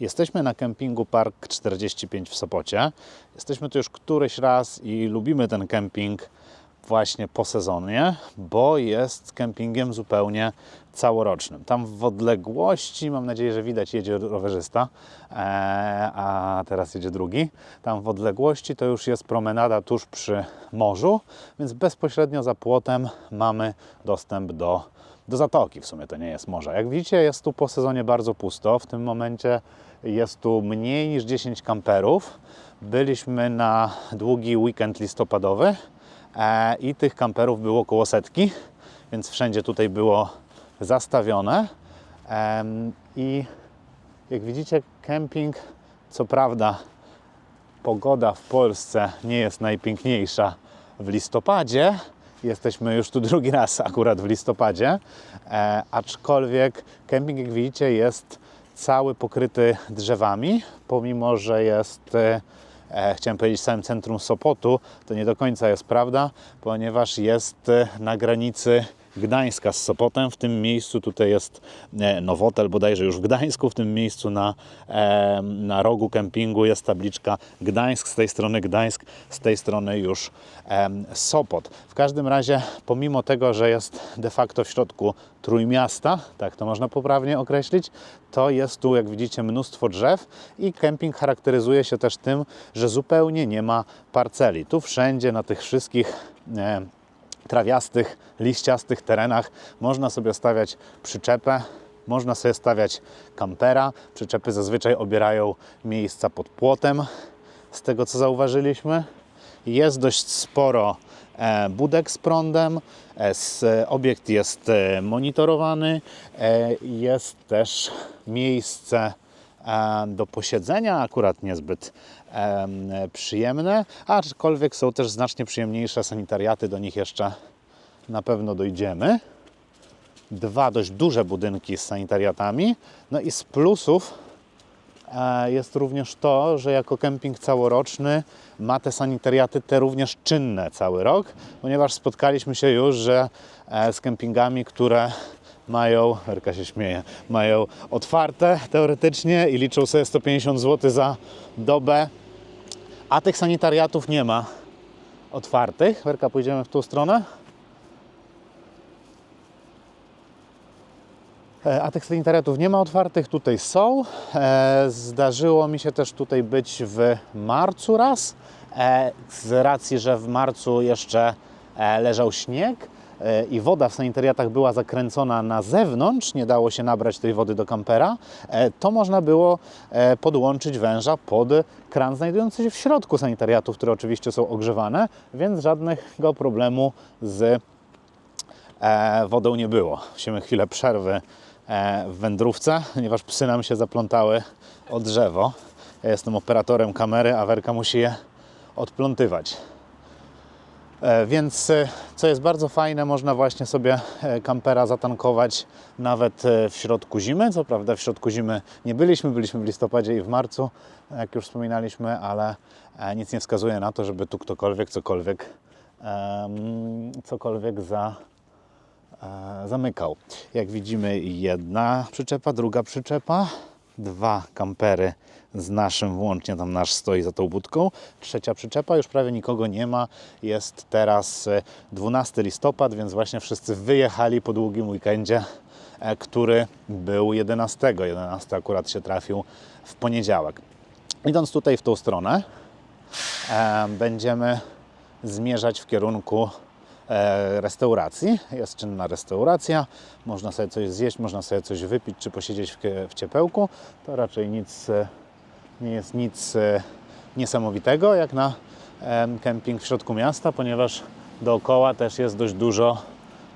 Jesteśmy na kempingu Park 45 w Sopocie. Jesteśmy tu już któryś raz i lubimy ten kemping właśnie po sezonie, bo jest kempingiem zupełnie całorocznym. Tam w odległości, mam nadzieję, że widać, jedzie rowerzysta, e, a teraz jedzie drugi. Tam w odległości to już jest promenada tuż przy morzu, więc bezpośrednio za płotem mamy dostęp do, do zatoki. W sumie to nie jest morze. Jak widzicie, jest tu po sezonie bardzo pusto. W tym momencie jest tu mniej niż 10 kamperów. Byliśmy na długi weekend listopadowy e, i tych kamperów było około setki, więc wszędzie tutaj było zastawione. I jak widzicie, kemping, co prawda, pogoda w Polsce nie jest najpiękniejsza w listopadzie. Jesteśmy już tu drugi raz akurat w listopadzie, e, aczkolwiek kemping, jak widzicie, jest cały pokryty drzewami, pomimo że jest, e, e, chciałem powiedzieć, w samym centrum Sopotu, to nie do końca jest prawda, ponieważ jest e, na granicy Gdańska z Sopotem. W tym miejscu tutaj jest e, Nowotel, bodajże już w Gdańsku. W tym miejscu na, e, na rogu kempingu jest tabliczka Gdańsk. Z tej strony Gdańsk, z tej strony już em, Sopot. W każdym razie, pomimo tego, że jest de facto w środku trójmiasta, tak to można poprawnie określić, to jest tu, jak widzicie, mnóstwo drzew i kemping charakteryzuje się też tym, że zupełnie nie ma parceli. Tu wszędzie na tych wszystkich e, trawiastych, liściastych terenach można sobie stawiać przyczepę, można sobie stawiać kampera. Przyczepy zazwyczaj obierają miejsca pod płotem, z tego co zauważyliśmy. Jest dość sporo e, budek z prądem, e, s- obiekt jest e, monitorowany, e, jest też miejsce e, do posiedzenia, akurat niezbyt em, przyjemne, aczkolwiek są też znacznie przyjemniejsze sanitariaty, do nich jeszcze na pewno dojdziemy. Dwa dość duże budynki z sanitariatami. No i z plusów e, jest również to, że jako kemping całoroczny ma te sanitariaty te również czynne cały rok, ponieważ spotkaliśmy się już, że e, z kempingami, które mają, Erka się śmieje, mają otwarte teoretycznie i liczą sobie 150 zł za dobę, a tych sanitariatów nie ma otwartych. Werka, pójdziemy w tą stronę. E, A tych sanitariatów nie ma otwartych, tutaj są. E, Zdarzyło mi się też tutaj być w marcu raz, e, z racji, że w marcu jeszcze leżał śnieg i woda w sanitariatach była zakręcona na zewnątrz, nie dało się nabrać tej wody do kampera, e, to można było e, podłączyć węża pod kran znajdujący się w środku sanitariatów, które oczywiście są ogrzewane, więc żadnego problemu z e, wodą nie było. Musimy chwilę przerwy w wędrówce, ponieważ psy nam się zaplątały o drzewo. Ja jestem operatorem kamery, a Werka musi je odplątywać. E, Więc e, co jest bardzo fajne, można właśnie sobie e, kampera zatankować nawet w środku zimy. Co prawda w środku zimy nie byliśmy, byliśmy w listopadzie i w marcu, jak już wspominaliśmy, ale nic nie wskazuje na to, żeby tu ktokolwiek cokolwiek, cokolwiek za, zamykał. Jak widzimy, jedna przyczepa, druga przyczepa, dwa kampery z naszym, włącznie tam nasz stoi za tą budką. Trzecia przyczepa, już prawie nikogo nie ma. Jest teraz e, 12 listopad, więc właśnie wszyscy wyjechali po długim weekendzie, e, który był 11. 11 akurat się trafił w poniedziałek. Idąc tutaj w tą stronę, e, będziemy zmierzać w kierunku e, restauracji. Jest czynna restauracja, można sobie coś zjeść, można sobie coś wypić czy posiedzieć w, ciepełku. To raczej nic, e, nie jest nic e, niesamowitego jak na em, kemping w środku miasta, ponieważ dookoła też jest dość dużo,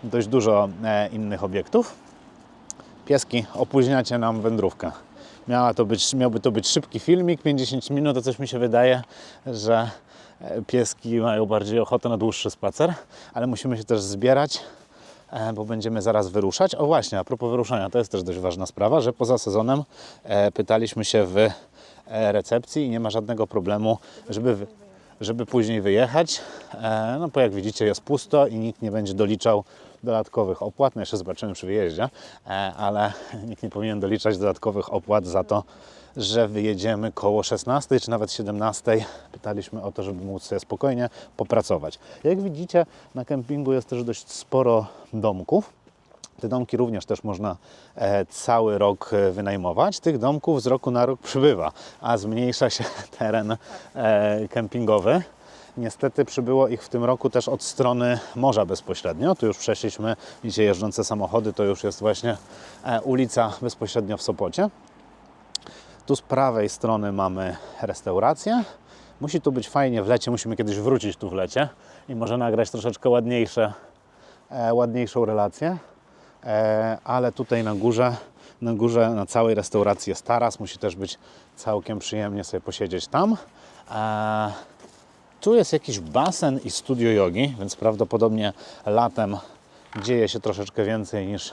dość dużo e, innych obiektów. Pieski, opóźniacie nam wędrówkę. Miała to być, miałby to być szybki filmik, 50 minut, to coś mi się wydaje, że e, pieski mają bardziej ochotę na dłuższy spacer, ale musimy się też zbierać, e, bo będziemy zaraz wyruszać. O właśnie, a propos wyruszania, to jest też dość ważna sprawa, że poza sezonem e, pytaliśmy się w e, recepcji i nie ma żadnego problemu, żeby, żeby później wyjechać, e, no bo jak widzicie jest pusto i nikt nie będzie doliczał dodatkowych opłat. No jeszcze zobaczymy przy wyjeździe, e, ale nikt nie powinien doliczać dodatkowych opłat za to, że wyjedziemy koło 16 czy nawet 17. Pytaliśmy o to, żeby móc sobie spokojnie popracować. Jak widzicie, na kempingu jest też dość sporo domków. Te domki również też można e, cały rok e, wynajmować. Tych domków z roku na rok przybywa, a zmniejsza się teren e, kempingowy. Niestety przybyło ich w tym roku też od strony morza bezpośrednio. Tu już przeszliśmy, widzicie jeżdżące samochody, to już jest właśnie e, ulica bezpośrednio w Sopocie. Tu z prawej strony mamy restaurację. Musi tu być fajnie w lecie, musimy kiedyś wrócić tu w lecie i może nagrać troszeczkę ładniejsze, e, ładniejszą relację. E, ale tutaj na górze, na górze, na całej restauracji jest taras. Musi też być całkiem przyjemnie sobie posiedzieć tam. E, tu jest jakiś basen i studio jogi, więc prawdopodobnie latem dzieje się troszeczkę więcej niż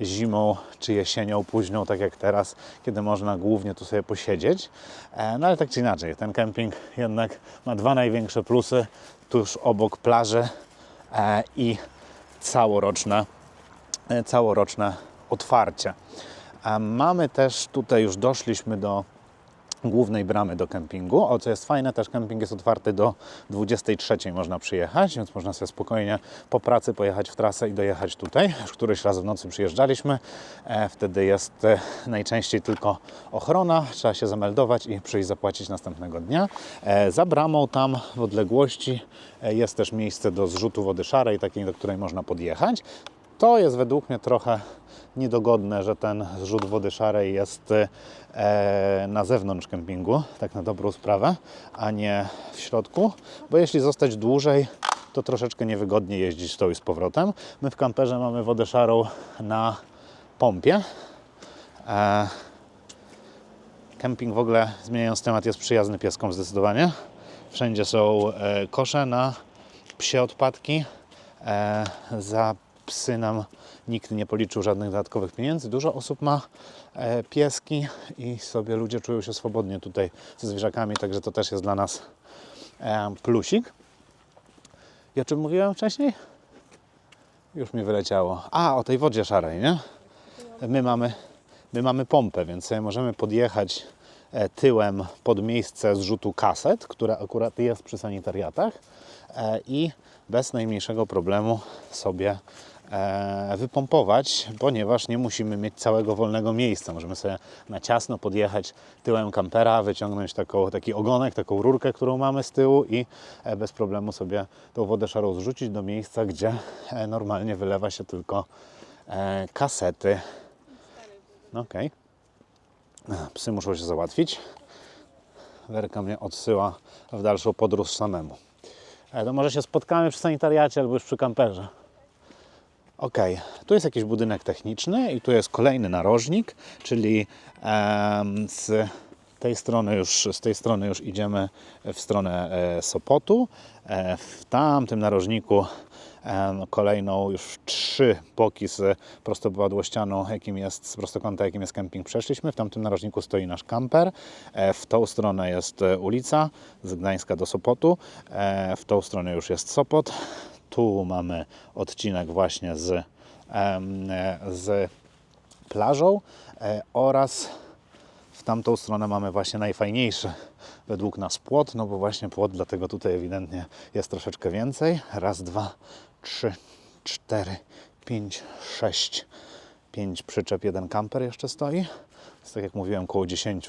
zimą czy jesienią późną, tak jak teraz, kiedy można głównie tu sobie posiedzieć. E, No ale tak czy inaczej, ten kemping jednak ma dwa największe plusy tuż obok plaży e, i całoroczne e, całoroczne otwarcie. Mamy też tutaj już doszliśmy do głównej bramy do kempingu. O, co jest fajne, też kemping jest otwarty do 23 można przyjechać, więc można sobie spokojnie po pracy pojechać w trasę i dojechać tutaj. Już któryś raz w nocy przyjeżdżaliśmy. E, wtedy jest e, najczęściej tylko ochrona, trzeba się zameldować i przyjść zapłacić następnego dnia. E, za bramą tam w odległości jest też miejsce do zrzutu wody szarej, takiej, do której można podjechać. To jest według mnie trochę niedogodne, że ten zrzut wody szarej jest e, na zewnątrz kempingu, tak na dobrą sprawę, a nie w środku, bo jeśli zostać dłużej, to troszeczkę niewygodnie jeździć tą i z powrotem. My w kamperze mamy wodę szarą na pompie. E, Kemping w ogóle, zmieniając temat, jest przyjazny pieskom zdecydowanie. Wszędzie są e, kosze na psie odpadki. E, za psy nam nikt nie policzył żadnych dodatkowych pieniędzy. Dużo osób ma e, pieski i sobie ludzie czują się swobodnie tutaj ze zwierzakami, także to też jest dla nas e, plusik. I o czym mówiłem wcześniej? Już mi wyleciało. A, o tej wodzie szarej, nie? My mamy, my mamy pompę, więc możemy podjechać e, tyłem pod miejsce zrzutu kaset, które akurat jest przy sanitariatach i bez najmniejszego problemu sobie wypompować, ponieważ nie musimy mieć całego wolnego miejsca. Możemy sobie na ciasno podjechać tyłem kampera, wyciągnąć taką, taki ogonek, taką rurkę, którą mamy z tyłu i e, bez problemu sobie tą wodę szarą zrzucić do miejsca, gdzie e, normalnie wylewa się tylko e, kasety. No Okej. Okay. Psy muszą się załatwić. Werka mnie odsyła w dalszą podróż samemu. E, To może się spotkamy przy sanitariacie albo już przy kamperze. Ok, tu jest jakiś budynek techniczny i tu jest kolejny narożnik, czyli z tej strony już, z tej strony już idziemy w stronę e, Sopotu. E, w tamtym narożniku kolejną już trzy boki z prostopadłościaną, jakim jest, z prostokąta, jakim jest kemping przeszliśmy. W tamtym narożniku stoi nasz kamper. E, w tą stronę jest ulica z Gdańska do Sopotu. W tą stronę już jest Sopot. Tu mamy odcinek właśnie z, z plażą e, oraz w tamtą stronę mamy właśnie najfajniejszy według nas płot, no bo właśnie płot, dlatego tutaj ewidentnie jest troszeczkę więcej. Raz, dwa, trzy, cztery, pięć, sześć, pięć przyczep, jeden kamper jeszcze stoi. Więc tak jak mówiłem, około 10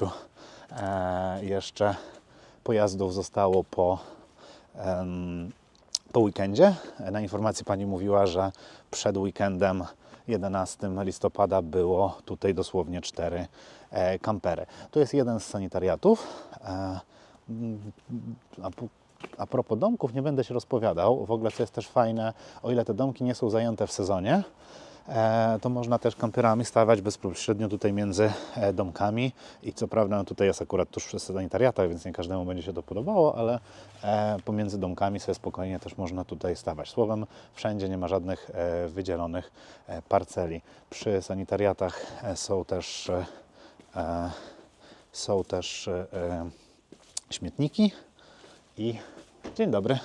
e, jeszcze pojazdów zostało po, po weekendzie. Na informacji Pani mówiła, że przed weekendem 11 listopada było tutaj dosłownie cztery e, kampery. To jest jeden z sanitariatów. E, mm, a, propos domków, nie będę się rozpowiadał. W ogóle, co jest też fajne, o ile te domki nie są zajęte w sezonie, to można też kamperami stawać bezpośrednio tutaj między e, domkami i co prawda tutaj jest akurat tuż przy sanitariatach, więc nie każdemu będzie się to podobało, ale e, pomiędzy domkami sobie spokojnie też można tutaj stawać. Słowem, wszędzie nie ma żadnych e, wydzielonych e, parceli. Przy sanitariatach e, są też e, e, są też e, e, śmietniki i dzień dobry.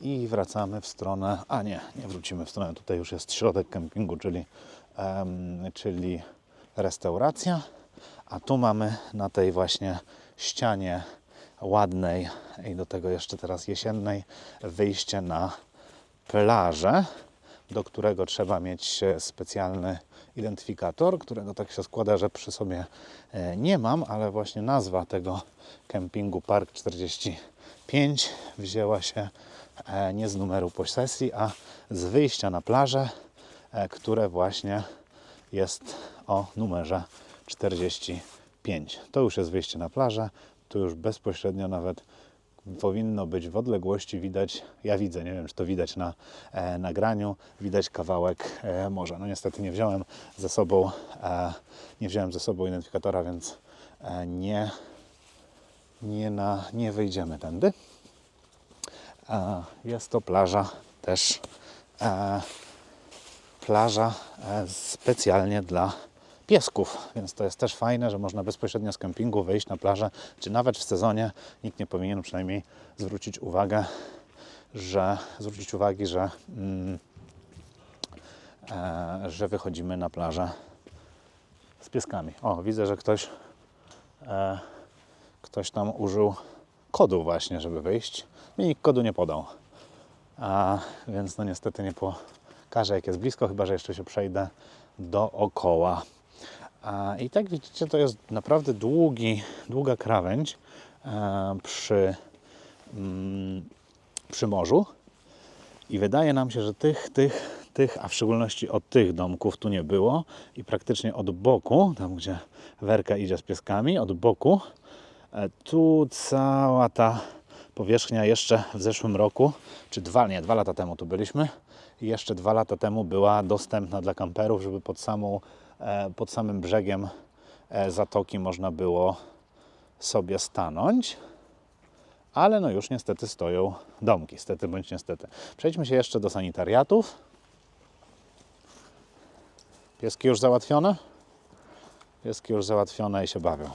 I wracamy w stronę, a nie, nie wrócimy w stronę, tutaj już jest środek kempingu, czyli, em, czyli restauracja, a tu mamy na tej właśnie ścianie ładnej i do tego jeszcze teraz jesiennej wyjście na plażę, do którego trzeba mieć specjalny identyfikator, którego tak się składa, że przy sobie e, nie mam, ale właśnie nazwa tego kempingu Park 45 wzięła się nie z numeru posesji, a z wyjścia na plażę, e, które właśnie jest o numerze 45. To już jest wyjście na plażę, tu już bezpośrednio nawet powinno być w odległości widać, ja widzę, nie wiem czy to widać na e, nagraniu, widać kawałek e, morza. No niestety nie wziąłem ze sobą, e, nie wziąłem ze sobą identyfikatora, więc e, nie, nie, na, nie wyjdziemy tędy. E, jest to plaża też e, plaża e, specjalnie dla piesków, więc to jest też fajne, że można bezpośrednio z kempingu wyjść na plażę, czy nawet w sezonie nikt nie powinien przynajmniej zwrócić uwagę, że zwrócić uwagi, że, mm, e, że wychodzimy na plażę z pieskami. O, widzę, że ktoś e, ktoś tam użył kodu właśnie, żeby wyjść. Mi nikt kodu nie podał. A, więc no niestety nie pokażę jak jest blisko, chyba że jeszcze się przejdę dookoła. A, I tak widzicie, to jest naprawdę długi, długa krawędź e, przy, mm, przy morzu. I wydaje nam się, że tych, tych, tych, a w szczególności od tych domków tu nie było. I praktycznie od boku, tam gdzie Werka idzie z pieskami, od boku, e, tu cała ta powierzchnia jeszcze w zeszłym roku, czy dwa, nie, dwa lata temu tu byliśmy. I jeszcze dwa lata temu była dostępna dla kamperów, żeby pod, samą, e, pod samym brzegiem e, zatoki można było sobie stanąć ale no już niestety stoją domki, stety bądź niestety. Przejdźmy się jeszcze do sanitariatów. Pieski już załatwione? Pieski już załatwione i się bawią.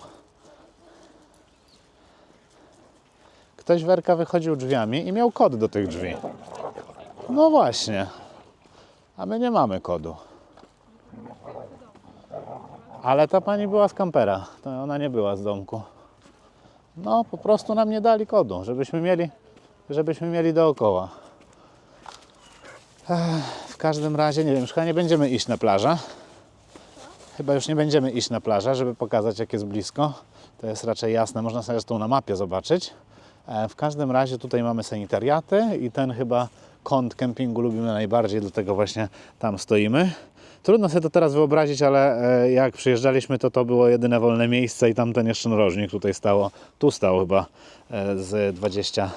Ktoś werka wychodził drzwiami i miał kod do tych drzwi. No właśnie. A my nie mamy kodu. Ale ta pani była z kampera. To ona nie była z domku. No, po prostu nam nie dali kodu, żebyśmy mieli, żebyśmy mieli dookoła. Ech, w każdym razie, nie wiem, chyba nie będziemy iść na plażę. Chyba już nie będziemy iść na plażę, żeby pokazać, jak jest blisko. To jest raczej jasne, można sobie zresztą na mapie zobaczyć. E, W każdym razie tutaj mamy sanitariaty i ten chyba kąt kempingu lubimy najbardziej, dlatego właśnie tam stoimy. Trudno sobie to teraz wyobrazić, ale e, jak przyjeżdżaliśmy, to to było jedyne wolne miejsce i tamten jeszcze narożnik tutaj stało. Tu stało chyba e, z 20 e,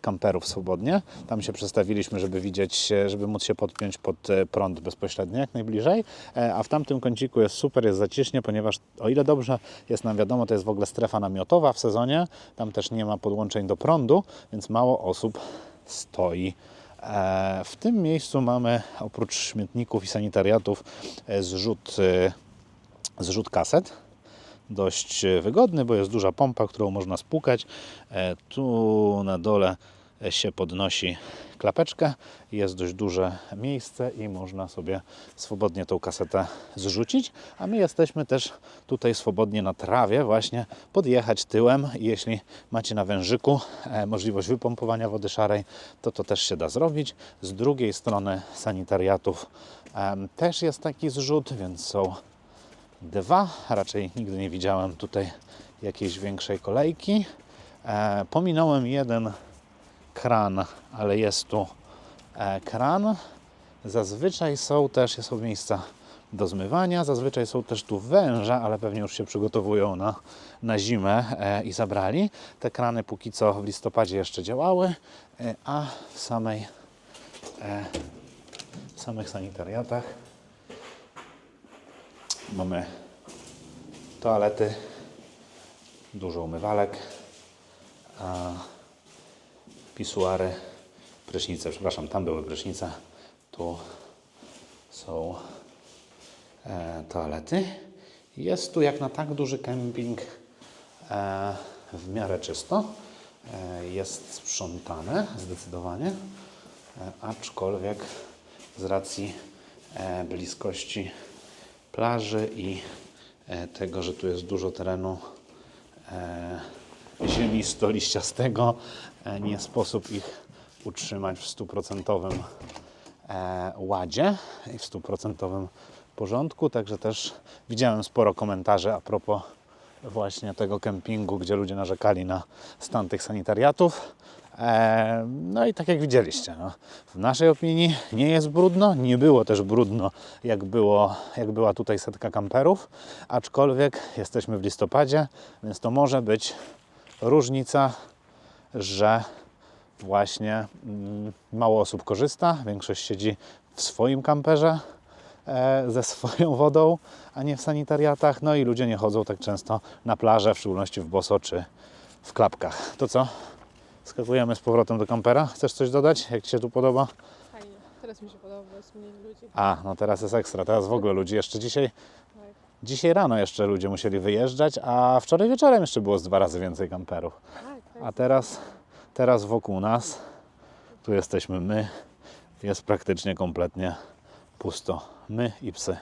kamperów swobodnie. Tam się przestawiliśmy, żeby widzieć, e, żeby móc się podpiąć pod e, prąd bezpośrednio, jak najbliżej. E, A w tamtym kąciku jest super, jest zaciśnie, ponieważ o ile dobrze jest nam wiadomo, to jest w ogóle strefa namiotowa w sezonie. Tam też nie ma podłączeń do prądu, więc mało osób stoi. E, W tym miejscu mamy oprócz śmietników i sanitariatów e, zrzut, e, zrzut kaset. Dość e, wygodny, bo jest duża pompa, którą można spłukać. E, Tu na dole się podnosi klapeczkę. Jest dość duże miejsce i można sobie swobodnie tą kasetę zrzucić. A my jesteśmy też tutaj swobodnie na trawie, właśnie podjechać tyłem. I Jeśli macie na wężyku e, możliwość wypompowania wody szarej, to to też się da zrobić. Z drugiej strony sanitariatów też jest taki zrzut, więc są dwa. Raczej nigdy nie widziałem tutaj jakiejś większej kolejki. E, pominąłem jeden kran, ale jest tu e, kran. Zazwyczaj są też są miejsca do zmywania, zazwyczaj są też tu węże, ale pewnie już się przygotowują na, na zimę e, i zabrali. Te krany póki co w listopadzie jeszcze działały, e, a w samej e, w samych sanitariatach Mamy toalety, dużo umywalek, a pisuary, prysznice. Przepraszam, tam były prysznice. Tu są e, toalety. Jest tu jak na tak duży kemping e, w miarę czysto. e, jest sprzątane zdecydowanie, e, aczkolwiek z racji e, bliskości plaży i e, tego, że tu jest dużo terenu e, ziemisto-liściastego, e, nie sposób ich utrzymać w stuprocentowym ładzie i w stuprocentowym porządku, także też widziałem sporo komentarzy a propos właśnie tego kempingu, gdzie ludzie narzekali na stan tych sanitariatów. No i tak jak widzieliście, no, w naszej opinii nie jest brudno, nie było też brudno, jak, było, jak była tutaj setka kamperów, aczkolwiek jesteśmy w listopadzie, więc to może być różnica, że właśnie mm, mało osób korzysta, większość siedzi w swoim kamperze e, ze swoją wodą, a nie w sanitariatach, no i ludzie nie chodzą tak często na plażę, w szczególności w boso czy w klapkach. To co? Skakujemy z powrotem do kampera. Chcesz coś dodać? Jak Ci się tu podoba? Fajnie. Teraz mi się podoba, bo jest mniej ludzi. A, no teraz jest ekstra, teraz w ogóle ludzi. Jeszcze dzisiaj, Tak. dzisiaj rano jeszcze ludzie musieli wyjeżdżać, a wczoraj wieczorem jeszcze było z dwa razy więcej kamperów. Tak, tak. A teraz, teraz wokół nas, tu jesteśmy my, jest praktycznie kompletnie pusto. My i psy.